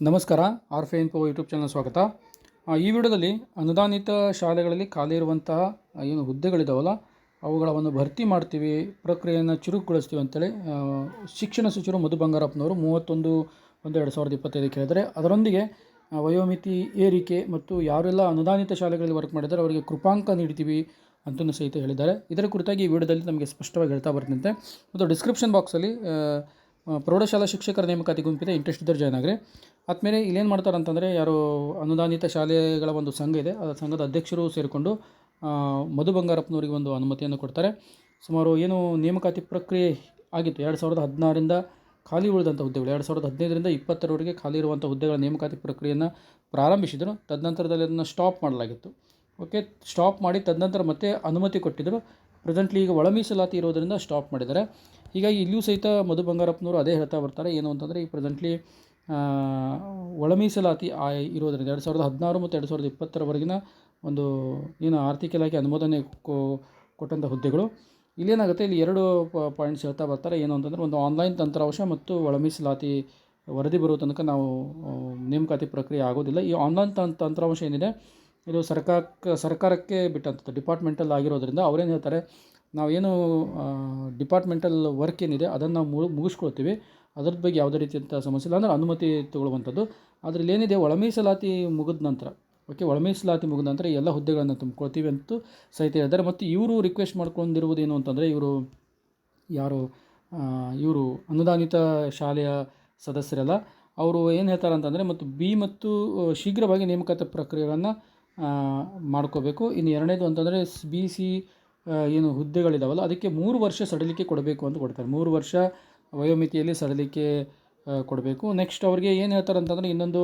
ನಮಸ್ಕಾರ ಆರ್ ಫೆ info YouTube channel ಸ್ವಾಗತ. ಈ ವಿಡಿಯೋದಲ್ಲಿ ಅನುದಾನಿತ ಶಾಲೆಗಳಲ್ಲಿ ಖಾಲಿ ಇರುವಂತಹ ಏನು ಹುದ್ದೆಗಳಿದಾವಲ್ಲ, ಅವುಗಳ ಒಂದು ಭರ್ತಿ ಮಾಡ್ತೀವಿ, ಪ್ರಕ್ರಿಯೆಯನ್ನು ಚುರುಕುಗೊಳಿಸ್ತೀವಿ ಅಂತೇಳಿ ಶಿಕ್ಷಣ ಸಚಿವರು ಮಧು ಬಂಗಾರಪ್ಪನವರು ಮೂವತ್ತೊಂದು ಒಂದು ಎರಡು ಸಾವಿರದ ಇಪ್ಪತ್ತೈದಕ್ಕೆ ಹೇಳಿದರೆ ಅದರೊಂದಿಗೆ ವಯೋಮಿತಿ ಏರಿಕೆ ಮತ್ತು ಯಾರೆಲ್ಲ ಅನುದಾನಿತ ಶಾಲೆಗಳಲ್ಲಿ ವರ್ಕ್ ಮಾಡಿದ್ದಾರೆ, ಅವರಿಗೆ ಕೃಪಾಂಕ ನೀಡ್ತೀವಿ ಅಂತಲೂ ಸಹಿತ ಹೇಳಿದ್ದಾರೆ. ಇದರ ಕುರಿತಾಗಿ ಈ ವಿಡಿಯೋದಲ್ಲಿ ನಮಗೆ ಸ್ಪಷ್ಟವಾಗಿ ಹೇಳ್ತಾ ಬರ್ತಂತೆ. ಮತ್ತು ಡಿಸ್ಕ್ರಿಪ್ಷನ್ ಬಾಕ್ಸಲ್ಲಿ ಪ್ರೌಢಶಾಲಾ ಶಿಕ್ಷಕರ ನೇಮಕಾತಿ ಗುಂಪಿದೆ ಇಂಟ್ರೆಸ್ಟ್ ಇದ್ದರೆ ಜಾಯ್ನ್ ಆಗ್ರಿ. ಆದಮೇಲೆ ಇಲ್ಲೇನು ಮಾಡ್ತಾರೆ ಅಂತಂದರೆ ಯಾರು ಅನುದಾನಿತ ಶಾಲೆಗಳ ಒಂದು ಸಂಘ ಇದೆ, ಆ ಸಂಘದ ಅಧ್ಯಕ್ಷರು ಸೇರಿಕೊಂಡು ಮಧು ಬಂಗಾರಪ್ಪನವರಿಗೆ ಒಂದು ಅನುಮತಿಯನ್ನು ಕೊಡ್ತಾರೆ. ಸುಮಾರು ಏನು ನೇಮಕಾತಿ ಪ್ರಕ್ರಿಯೆ ಆಗಿತ್ತು, ಎರಡು ಸಾವಿರದ ಹದಿನಾರರಿಂದ ಖಾಲಿ ಉಳಿದಂಥ ಹುದ್ದೆಗಳು, ಎರಡು ಸಾವಿರದ ಹದಿನೈದರಿಂದ ಇಪ್ಪತ್ತರವರೆಗೆ ಖಾಲಿ ಇರುವಂಥ ಹುದ್ದೆಗಳ ನೇಮಕಾತಿ ಪ್ರಕ್ರಿಯೆಯನ್ನು ಪ್ರಾರಂಭಿಸಿದರು. ತದನಂತರದಲ್ಲಿ ಅದನ್ನು ಸ್ಟಾಪ್ ಮಾಡಲಾಗಿತ್ತು. ಓಕೆ ಸ್ಟಾಪ್ ಮಾಡಿ ತದನಂತರ ಮತ್ತೆ ಅನುಮತಿ ಕೊಟ್ಟಿದ್ದರು ಪ್ರೆಸೆಂಟ್ಲಿ ಈಗ ಒಳ ಮೀಸಲಾತಿ ಇರೋದರಿಂದ ಸ್ಟಾಪ್ ಮಾಡಿದ್ದಾರೆ. ಹೀಗಾಗಿ ಇಲ್ಲಿಯೂ ಸಹಿತ ಮಧು ಬಂಗಾರಪ್ಪನವರು ಅದೇ ಹೇಳ್ತಾ ಬರ್ತಾರೆ. ಏನು ಅಂತಂದರೆ ಈ ಪ್ರೆಸೆಂಟ್ಲಿ ಒಳ ಮೀಸಲಾತಿ ಇರೋದರಿಂದ ಎರಡು ಸಾವಿರದ ಹದಿನಾರು ಮತ್ತು ಎರಡು ಸಾವಿರದ ಇಪ್ಪತ್ತರವರೆಗಿನ ಒಂದು ಏನು ಆರ್ಥಿಕ ಇಲಾಖೆ ಅನುಮೋದನೆ ಕೊಟ್ಟಂಥ ಹುದ್ದೆಗಳು. ಇಲ್ಲೇನಾಗುತ್ತೆ, ಇಲ್ಲಿ ಎರಡು ಪಾಯಿಂಟ್ಸ್ ಹೇಳ್ತಾ ಬರ್ತಾರೆ. ಏನು ಅಂತಂದರೆ, ಒಂದು ಆನ್ಲೈನ್ ತಂತ್ರಾಂಶ ಮತ್ತು ಒಳ ಮೀಸಲಾತಿ ವರದಿ ಬರೋ ತನಕ ನಾವು ನೇಮಕಾತಿ ಪ್ರಕ್ರಿಯೆ ಆಗೋದಿಲ್ಲ. ಈ ಆನ್ಲೈನ್ ತಂತ್ರಾಂಶ ಏನಿದೆ, ಇದು ಸರ್ಕಾರಕ್ಕೆ ಸರ್ಕಾರಕ್ಕೆ ಬಿಟ್ಟಂಥದ್ದು ಡಿಪಾರ್ಟ್ಮೆಂಟಲ್ ಆಗಿರೋದ್ರಿಂದ ಅವ್ರೇನು ಹೇಳ್ತಾರೆ ನಾವೇನು ಡಿಪಾರ್ಟ್ಮೆಂಟಲ್ ವರ್ಕ್ ಏನಿದೆ ಅದನ್ನು ನಾವು ಮುಗು ಮುಗಿಸ್ಕೊಳ್ತೀವಿ. ಅದ್ರ ಬಗ್ಗೆ ಯಾವುದೇ ರೀತಿಯಂಥ ಸಮಸ್ಯೆ ಇಲ್ಲ ಅಂದರೆ ಅನುಮತಿ ತೊಗೊಳ್ಳುವಂಥದ್ದು. ಅದರಲ್ಲಿ ಏನಿದೆ ಒಳ ಮೀಸಲಾತಿ ಮುಗಿದ ನಂತರ ಓಕೆ ಒಳ ಮೀಸಲಾತಿ ಮುಗಿದ ನಂತರ ಎಲ್ಲ ಹುದ್ದೆಗಳನ್ನು ತುಂಬ್ಕೊಳ್ತೀವಿ ಅಂತೂ ಸಹಿತ ಹೇಳಿದ್ದಾರೆ ಮತ್ತು ಇವರು ರಿಕ್ವೆಸ್ಟ್ ಮಾಡ್ಕೊಂಡಿರುವುದು ಏನು ಅಂತಂದರೆ, ಇವರು ಯಾರು ಇವರು ಅನುದಾನಿತ ಶಾಲೆಯ ಸದಸ್ಯರಲ್ಲ, ಅವರು ಏನು ಹೇಳ್ತಾರೆ ಅಂತಂದರೆ, ಮತ್ತು ಬಿ ಮತ್ತು ಶೀಘ್ರವಾಗಿ ನೇಮಕಾತಿ ಪ್ರಕ್ರಿಯೆಗಳನ್ನು ಮಾಡ್ಕೋಬೇಕು. ಇನ್ನು ಎರಡನೇದು ಅಂತಂದರೆ ಬಿ, ಸಿ ಏನು ಹುದ್ದೆಗಳಿದಾವಲ್ಲ, ಅದಕ್ಕೆ ಮೂರು ವರ್ಷ ಸಡಿಲಿಕೆ ಕೊಡಬೇಕು ಅಂತ ಕೊಡ್ತಾರೆ. ಮೂರು ವರ್ಷ ವಯೋಮಿತಿಯಲ್ಲಿ ಸಡಿಲಿಕೆ ಕೊಡಬೇಕು. ನೆಕ್ಸ್ಟ್ ಅವ್ರಿಗೆ ಏನು ಹೇಳ್ತಾರೆ ಅಂತಂದರೆ, ಇನ್ನೊಂದು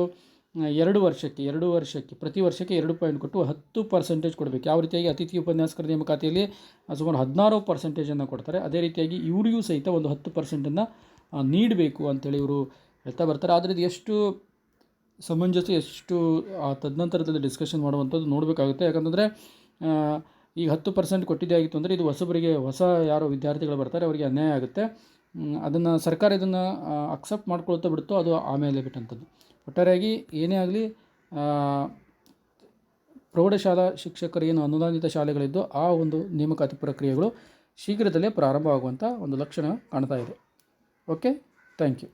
ಎರಡು ವರ್ಷಕ್ಕೆ ಎರಡು ವರ್ಷಕ್ಕೆ, ಪ್ರತಿ ವರ್ಷಕ್ಕೆ ಎರಡು ಪಾಯಿಂಟ್ ಕೊಟ್ಟು ಹತ್ತು ಪರ್ಸೆಂಟೇಜ್ ಕೊಡಬೇಕು. ಯಾವ ರೀತಿಯಾಗಿ? ಅತಿಥಿ ಉಪನ್ಯಾಸಕರ ನೇಮಕಾತಿಯಲ್ಲಿ ಸುಮಾರು ಹದಿನಾರು ಪರ್ಸೆಂಟೇಜನ್ನು ಕೊಡ್ತಾರೆ. ಅದೇ ರೀತಿಯಾಗಿ ಇವರಿಗೂ ಸಹಿತ ಒಂದು ಹತ್ತು ಪರ್ಸೆಂಟನ್ನು ನೀಡಬೇಕು ಅಂತೇಳಿ ಇವರು ಹೇಳ್ತಾ ಬರ್ತಾರೆ. ಆದರೆ ಇದು ಎಷ್ಟು ಸಮಂಜಸ, ಎಷ್ಟು, ಆ ತದನಂತರದಲ್ಲಿ ಡಿಸ್ಕಷನ್ ಮಾಡುವಂಥದ್ದು ನೋಡಬೇಕಾಗುತ್ತೆ. ಯಾಕಂತಂದರೆ ಈಗ ಹತ್ತು ಪರ್ಸೆಂಟ್ ಕೊಟ್ಟಿದ್ದೇ ಆಗಿತ್ತು ಅಂದರೆ ಇದು ಹೊಸಬರಿಗೆ ಹೊಸ ಯಾರು ವಿದ್ಯಾರ್ಥಿಗಳು ಬರ್ತಾರೆ, ಅವರಿಗೆ ಅನ್ಯಾಯ ಆಗುತ್ತೆ. ಅದನ್ನು ಸರ್ಕಾರ ಇದನ್ನು ಅಕ್ಸೆಪ್ಟ್ ಮಾಡ್ಕೊಳ್ತಾ ಬಿಡುತ್ತೋ ಅದು ಆಮೇಲೆ ಬಿಟ್ಟಂಥದ್ದು ಒಟ್ಟಾರೆಯಾಗಿ ಏನೇ ಆಗಲಿ ಪ್ರೌಢಶಾಲಾ ಶಿಕ್ಷಕರು ಏನು ಅನುದಾನಿತ ಶಾಲೆಗಳಿದ್ದು ಆ ಒಂದು ನೇಮಕಾತಿ ಪ್ರಕ್ರಿಯೆಗಳು ಶೀಘ್ರದಲ್ಲೇ ಪ್ರಾರಂಭ ಆಗುವಂಥ ಒಂದು ಲಕ್ಷಣ ಕಾಣ್ತಾ ಇದೆ. Okay, thank you.